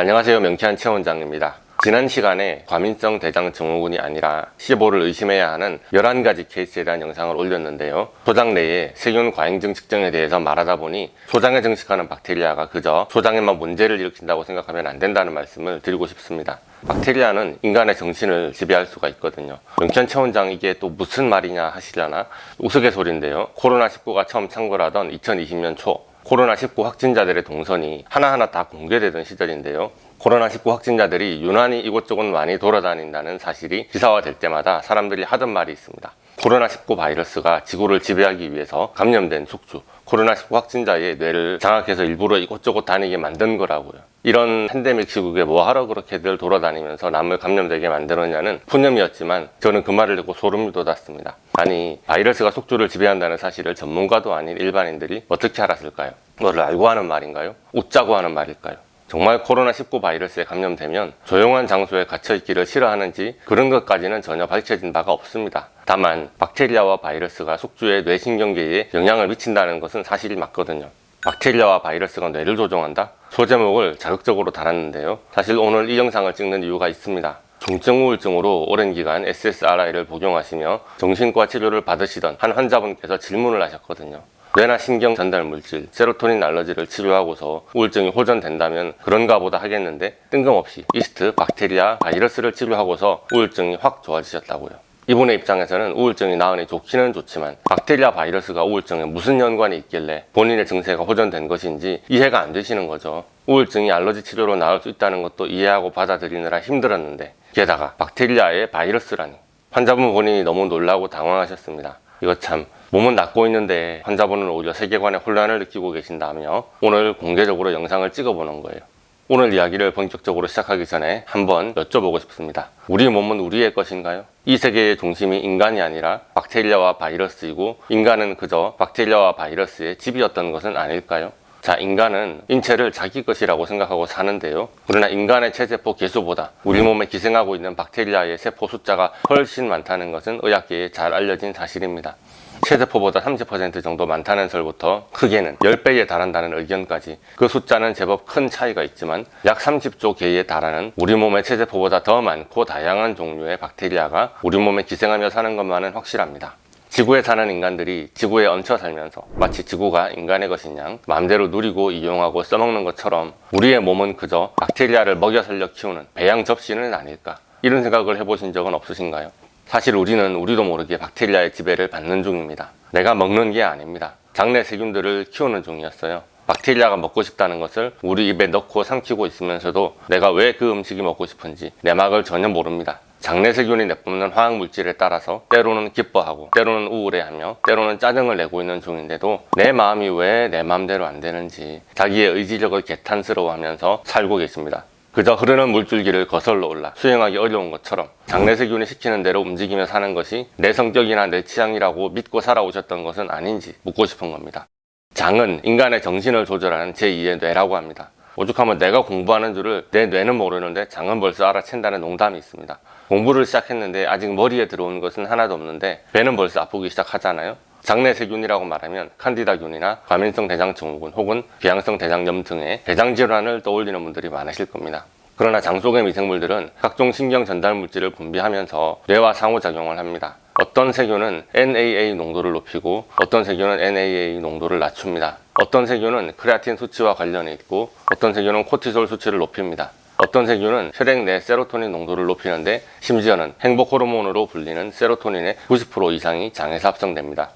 안녕하세요. 명쾌한 최원장입니다. 지난 시간에 과민성 대장 증후군이 아니라 시보를 의심해야 하는 11가지 케이스에 대한 영상을 올렸는데요. 소장 내에 세균 과잉증 측정에 대해서 말하다 보니 소장에 증식하는 박테리아가 그저 소장에만 문제를 일으킨다고 생각하면 안 된다는 말씀을 드리고 싶습니다. 박테리아는 인간의 정신을 지배할 수가 있거든요. 명쾌한 최원장 이게 또 무슨 말이냐 하시려나 우스갯소리인데요. 코로나19가 처음 창궐하던 2020년 초 코로나19 확진자들의 동선이 하나하나 다 공개되던 시절인데요. 코로나19 확진자들이 유난히 이곳저곳 많이 돌아다닌다는 사실이 기사화될 때마다 사람들이 하던 말이 있습니다. 코로나19 바이러스가 지구를 지배하기 위해서 감염된 숙주, 코로나19 확진자의 뇌를 장악해서 일부러 이곳저곳 다니게 만든 거라고요. 이런 팬데믹 시국에 뭐 하러 그렇게들 돌아다니면서 남을 감염되게 만들었냐는 푸념이었지만 저는 그 말을 듣고 소름이 돋았습니다. 아니 바이러스가 숙주를 지배한다는 사실을 전문가도 아닌 일반인들이 어떻게 알았을까요? 뭐를 알고 하는 말인가요? 웃자고 하는 말일까요? 정말 코로나19 바이러스에 감염되면 조용한 장소에 갇혀 있기를 싫어하는지 그런 것까지는 전혀 밝혀진 바가 없습니다. 다만 박테리아와 바이러스가 숙주의 뇌신경계에 영향을 미친다는 것은 사실이 맞거든요. 박테리아와 바이러스가 뇌를 조종한다? 소제목을 자극적으로 달았는데요. 사실 오늘 이 영상을 찍는 이유가 있습니다. 중증 우울증으로 오랜 기간 SSRI를 복용하시며 정신과 치료를 받으시던 한 환자분께서 질문을 하셨거든요. 뇌나 신경 전달 물질, 세로토닌 알러지를 치료하고서 우울증이 호전된다면 그런가 보다 하겠는데 뜬금없이 이스트, 박테리아, 바이러스를 치료하고서 우울증이 확 좋아지셨다고요. 이분의 입장에서는 우울증이 나으니 좋기는 좋지만 박테리아 바이러스가 우울증에 무슨 연관이 있길래 본인의 증세가 호전된 것인지 이해가 안 되시는 거죠. 우울증이 알러지 치료로 나을 수 있다는 것도 이해하고 받아들이느라 힘들었는데 게다가 박테리아의 바이러스라니 환자분 본인이 너무 놀라고 당황하셨습니다. 이거 참 몸은 낫고 있는데 환자분은 오히려 세계관에 혼란을 느끼고 계신다며 오늘 공개적으로 영상을 찍어보는 거예요. 오늘 이야기를 본격적으로 시작하기 전에 한번 여쭤보고 싶습니다. 우리 몸은 우리의 것인가요? 이 세계의 중심이 인간이 아니라 박테리아와 바이러스이고 인간은 그저 박테리아와 바이러스의 집이었던 것은 아닐까요? 자, 인간은 인체를 자기 것이라고 생각하고 사는데요. 그러나 인간의 체세포 개수보다 우리 몸에 기생하고 있는 박테리아의 세포 숫자가 훨씬 많다는 것은 의학계에 잘 알려진 사실입니다. 체세포보다 30% 정도 많다는 설부터 크게는 10배에 달한다는 의견까지 그 숫자는 제법 큰 차이가 있지만 약 30조 개에 달하는 우리 몸의 체세포보다 더 많고 다양한 종류의 박테리아가 우리 몸에 기생하며 사는 것만은 확실합니다. 지구에 사는 인간들이 지구에 얹혀 살면서 마치 지구가 인간의 것인 양 마음대로 누리고 이용하고 써먹는 것처럼 우리의 몸은 그저 박테리아를 먹여 살려 키우는 배양 접시는 아닐까 이런 생각을 해보신 적은 없으신가요? 사실 우리는 우리도 모르게 박테리아의 지배를 받는 중입니다. 내가 먹는 게 아닙니다. 장내 세균들을 키우는 중이었어요. 박테리아가 먹고 싶다는 것을 우리 입에 넣고 삼키고 있으면서도 내가 왜 그 음식이 먹고 싶은지 내막을 전혀 모릅니다. 장내 세균이 내뿜는 화학 물질에 따라서 때로는 기뻐하고 때로는 우울해하며 때로는 짜증을 내고 있는 중인데도 내 마음이 왜 내 마음대로 안 되는지 자기의 의지력을 개탄스러워하면서 살고 계십니다. 그저 흐르는 물줄기를 거슬러 올라 수행하기 어려운 것처럼 장내 세균이 시키는 대로 움직이며 사는 것이 내 성격이나 내 취향이라고 믿고 살아오셨던 것은 아닌지 묻고 싶은 겁니다. 장은 인간의 정신을 조절하는 제2의 뇌라고 합니다. 오죽하면 내가 공부하는 줄을 내 뇌는 모르는데 장은 벌써 알아챈다는 농담이 있습니다. 공부를 시작했는데 아직 머리에 들어온 것은 하나도 없는데 배는 벌써 아프기 시작하잖아요. 장내 세균이라고 말하면 칸디다균이나 과민성 대장증후군 혹은 비양성 대장염 등의 대장 질환을 떠올리는 분들이 많으실 겁니다. 그러나 장 속의 미생물들은 각종 신경 전달 물질을 분비하면서 뇌와 상호작용을 합니다. 어떤 세균은 NAA 농도를 높이고 어떤 세균은 NAA 농도를 낮춥니다. 어떤 세균은 크레아틴 수치와 관련이 있고 어떤 세균은 코티솔 수치를 높입니다. 어떤 세균은 혈액 내 세로토닌 농도를 높이는데 심지어는 행복 호르몬으로 불리는 세로토닌의 90% 이상이 장에서 합성됩니다.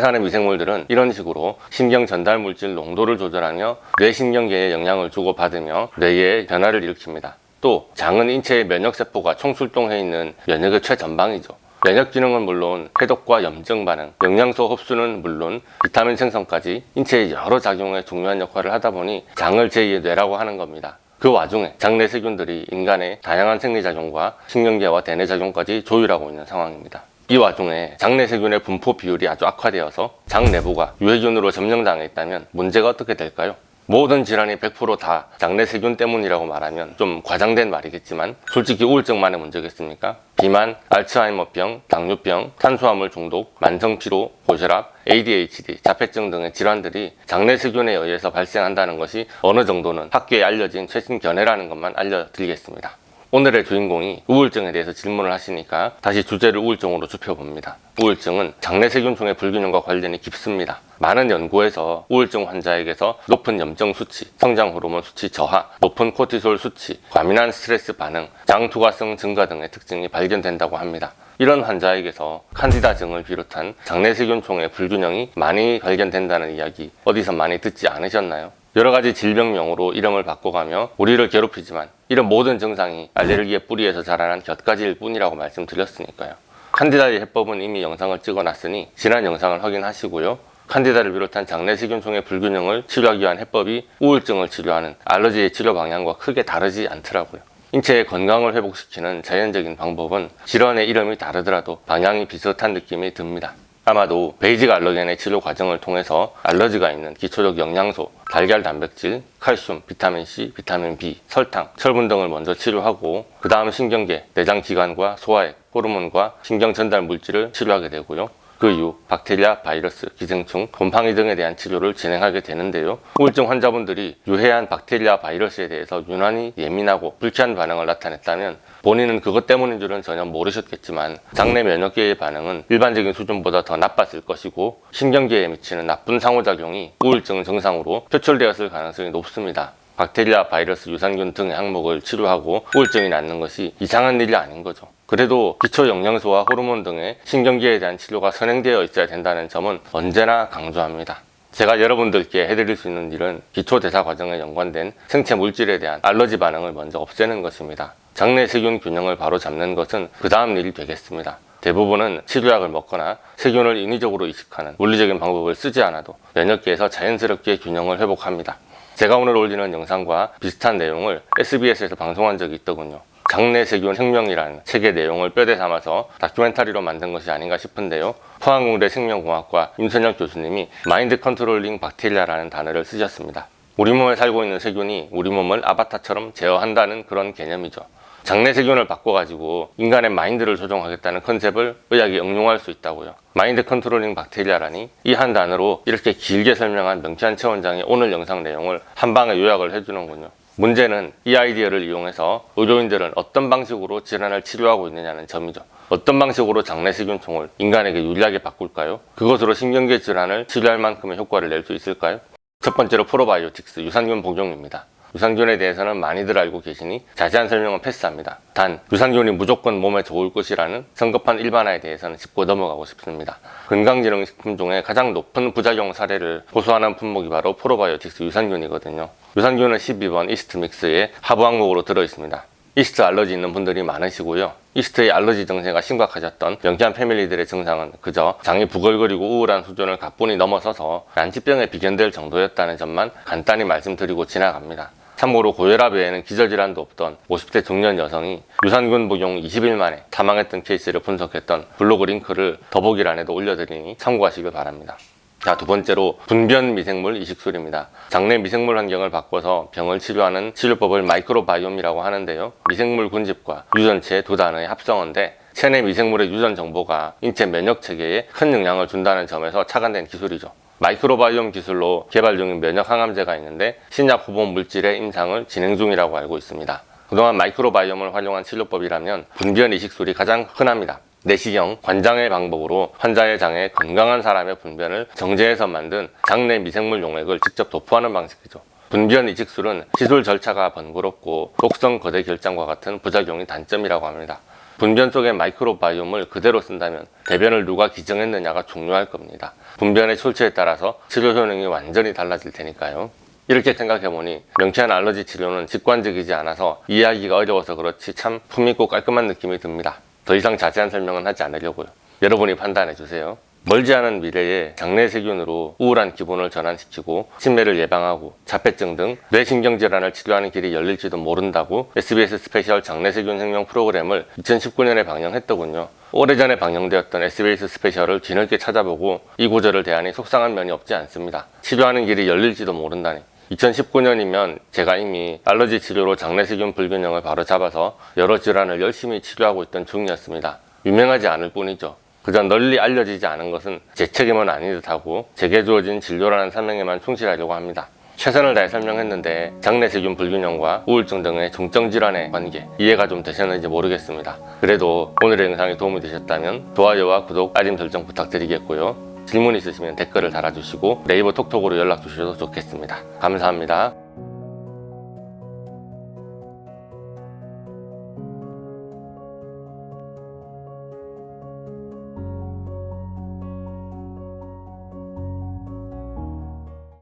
사는 미생물들은 이런 식으로 신경 전달 물질 농도를 조절하며 뇌신경계에 영향을 주고받으며 뇌의 변화를 일으킵니다. 또 장은 인체의 면역세포가 총출동해 있는 면역의 최전방이죠. 면역 기능은 물론 해독과 염증 반응, 영양소 흡수는 물론 비타민 생성까지 인체의 여러 작용에 중요한 역할을 하다 보니 장을 제2의 뇌라고 하는 겁니다. 그 와중에 장내 세균들이 인간의 다양한 생리작용과 신경계와 대뇌작용까지 조율하고 있는 상황입니다. 이 와중에 장내 세균의 분포 비율이 아주 악화되어서 장 내부가 유해균으로 점령당해 있다면 문제가 어떻게 될까요? 모든 질환이 100%다 장내 세균 때문이라고 말하면 좀 과장된 말이겠지만 솔직히 우울증만의 문제겠습니까? 비만, 알츠하이머병, 당뇨병, 탄수화물 중독, 만성피로, 고혈압, ADHD, 자폐증 등의 질환들이 장내 세균에 의해서 발생한다는 것이 어느 정도는 학계에 알려진 최신 견해라는 것만 알려드리겠습니다. 오늘의 주인공이 우울증에 대해서 질문을 하시니까 다시 주제를 우울증으로 좁혀봅니다. 우울증은 장내 세균총의 불균형과 관련이 깊습니다. 많은 연구에서 우울증 환자에게서 높은 염증 수치, 성장 호르몬 수치 저하, 높은 코티솔 수치, 과민한 스트레스 반응, 장 투과성 증가 등의 특징이 발견된다고 합니다. 이런 환자에게서 칸디다증을 비롯한 장내 세균총의 불균형이 많이 발견된다는 이야기 어디서 많이 듣지 않으셨나요? 여러 가지 질병명으로 이름을 바꿔가며 우리를 괴롭히지만 이런 모든 증상이 알레르기의 뿌리에서 자라난 곁가지일 뿐이라고 말씀드렸으니까요. 칸디다의 해법은 이미 영상을 찍어놨으니 지난 영상을 확인하시고요. 칸디다를 비롯한 장내세균총의 불균형을 치료하기 위한 해법이 우울증을 치료하는 알러지의 치료 방향과 크게 다르지 않더라고요. 인체의 건강을 회복시키는 자연적인 방법은 질환의 이름이 다르더라도 방향이 비슷한 느낌이 듭니다. 아마도 베이직 알러겐의 치료 과정을 통해서 알러지가 있는 기초적 영양소, 달걀 단백질, 칼슘, 비타민C, 비타민 B, 설탕, 철분 등을 먼저 치료하고 그 다음 신경계, 내장 기관과 소화액, 호르몬과 신경 전달 물질을 치료하게 되고요. 그 이후 박테리아, 바이러스, 기생충, 곰팡이 등에 대한 치료를 진행하게 되는데요. 우울증 환자분들이 유해한 박테리아, 바이러스에 대해서 유난히 예민하고 불쾌한 반응을 나타냈다면 본인은 그것 때문인 줄은 전혀 모르셨겠지만 장내 면역계의 반응은 일반적인 수준보다 더 나빴을 것이고 신경계에 미치는 나쁜 상호작용이 우울증 증상으로 표출되었을 가능성이 높습니다. 박테리아, 바이러스, 유산균 등의 항목을 치료하고 우울증이 낫는 것이 이상한 일이 아닌 거죠. 그래도 기초 영양소와 호르몬 등의 신경계에 대한 치료가 선행되어 있어야 된다는 점은 언제나 강조합니다. 제가 여러분들께 해드릴 수 있는 일은 기초 대사 과정에 연관된 생체 물질에 대한 알러지 반응을 먼저 없애는 것입니다. 장내 세균 균형을 바로 잡는 것은 그 다음 일이 되겠습니다. 대부분은 치료약을 먹거나 세균을 인위적으로 이식하는 물리적인 방법을 쓰지 않아도 면역계에서 자연스럽게 균형을 회복합니다. 제가 오늘 올리는 영상과 비슷한 내용을 SBS에서 방송한 적이 있더군요. 장내 세균 혁명이라는 책의 내용을 뼈대 삼아서 다큐멘터리로 만든 것이 아닌가 싶은데요. 포항공대 생명공학과 임선혁 교수님이 마인드 컨트롤링 박테리아라는 단어를 쓰셨습니다. 우리 몸에 살고 있는 세균이 우리 몸을 아바타처럼 제어한다는 그런 개념이죠. 장내 세균을 바꿔가지고 인간의 마인드를 조종하겠다는 컨셉을 의학에 응용할 수 있다고요. 마인드 컨트롤링 박테리아라니 이 한 단어로 이렇게 길게 설명한 명치한 최 원장의 오늘 영상 내용을 한 방에 요약을 해주는군요. 문제는 이 아이디어를 이용해서 의료인들은 어떤 방식으로 질환을 치료하고 있느냐는 점이죠. 어떤 방식으로 장내세균총을 인간에게 유리하게 바꿀까요? 그것으로 신경계 질환을 치료할 만큼의 효과를 낼 수 있을까요? 첫 번째로 프로바이오틱스 유산균 복용입니다. 유산균에 대해서는 많이들 알고 계시니 자세한 설명은 패스합니다. 단 유산균이 무조건 몸에 좋을 것이라는 성급한 일반화에 대해서는 짚고 넘어가고 싶습니다. 건강기능식품 중에 가장 높은 부작용 사례를 호소하는 품목이 바로 프로바이오틱스 유산균이거든요. 유산균은 12번 이스트 믹스에 하부 항목으로 들어있습니다. 이스트 알러지 있는 분들이 많으시고요. 이스트의 알러지 증세가 심각하셨던 명쾌한 패밀리들의 증상은 그저 장이 부글거리고 우울한 수준을 가뿐히 넘어서서 난치병에 비견될 정도였다는 점만 간단히 말씀드리고 지나갑니다. 참고로 고혈압 외에는 기저질환도 없던 50대 중년 여성이 유산균 복용 20일 만에 사망했던 케이스를 분석했던 블로그 링크를 더보기란에도 올려드리니 참고하시길 바랍니다. 자, 두 번째로 분변 미생물 이식술입니다. 장내 미생물 환경을 바꿔서 병을 치료하는 치료법을 마이크로바이옴이라고 하는데요. 미생물 군집과 유전체 두 단어의 합성어인데 체내 미생물의 유전 정보가 인체 면역 체계에 큰 영향을 준다는 점에서 착안된 기술이죠. 마이크로바이옴 기술로 개발 중인 면역 항암제가 있는데 신약 후보 물질의 임상을 진행 중이라고 알고 있습니다. 그동안 마이크로바이옴을 활용한 치료법이라면 분변 이식술이 가장 흔합니다. 내시경, 관장의 방법으로 환자의 장에 건강한 사람의 분변을 정제해서 만든 장내 미생물 용액을 직접 도포하는 방식이죠. 분변 이식술은 시술 절차가 번거롭고 독성 거대 결장과 같은 부작용이 단점이라고 합니다. 분변 속의 마이크로바이옴을 그대로 쓴다면 대변을 누가 기증했느냐가 중요할 겁니다. 분변의 출처에 따라서 치료 효능이 완전히 달라질 테니까요. 이렇게 생각해보니 명쾌한 알러지 치료는 직관적이지 않아서 이해하기가 어려워서 그렇지 참 품있고 깔끔한 느낌이 듭니다. 더 이상 자세한 설명은 하지 않으려고요. 여러분이 판단해 주세요. 멀지 않은 미래에 장내 세균으로 우울한 기분을 전환시키고 치매를 예방하고 자폐증 등 뇌신경 질환을 치료하는 길이 열릴지도 모른다고 SBS 스페셜 장내 세균 혁명 프로그램을 2019년에 방영했더군요. 오래전에 방영되었던 SBS 스페셜을 뒤늦게 찾아보고 이 구절을 대하니 속상한 면이 없지 않습니다. 치료하는 길이 열릴지도 모른다니 2019년이면 제가 이미 알러지 치료로 장내세균 불균형을 바로 잡아서 여러 질환을 열심히 치료하고 있던 중이었습니다. 유명하지 않을 뿐이죠. 그저 널리 알려지지 않은 것은 제 책임은 아닌 듯하고 제게 주어진 진료라는 사명에만 충실하려고 합니다. 최선을 다해 설명했는데 장내세균 불균형과 우울증 등의 중증 질환의 관계 이해가 좀 되셨는지 모르겠습니다. 그래도 오늘의 영상이 도움이 되셨다면 좋아요와 구독, 알림 설정 부탁드리겠고요. 질문 있으시면 댓글을 달아주시고 네이버 톡톡으로 연락 주셔도 좋겠습니다. 감사합니다.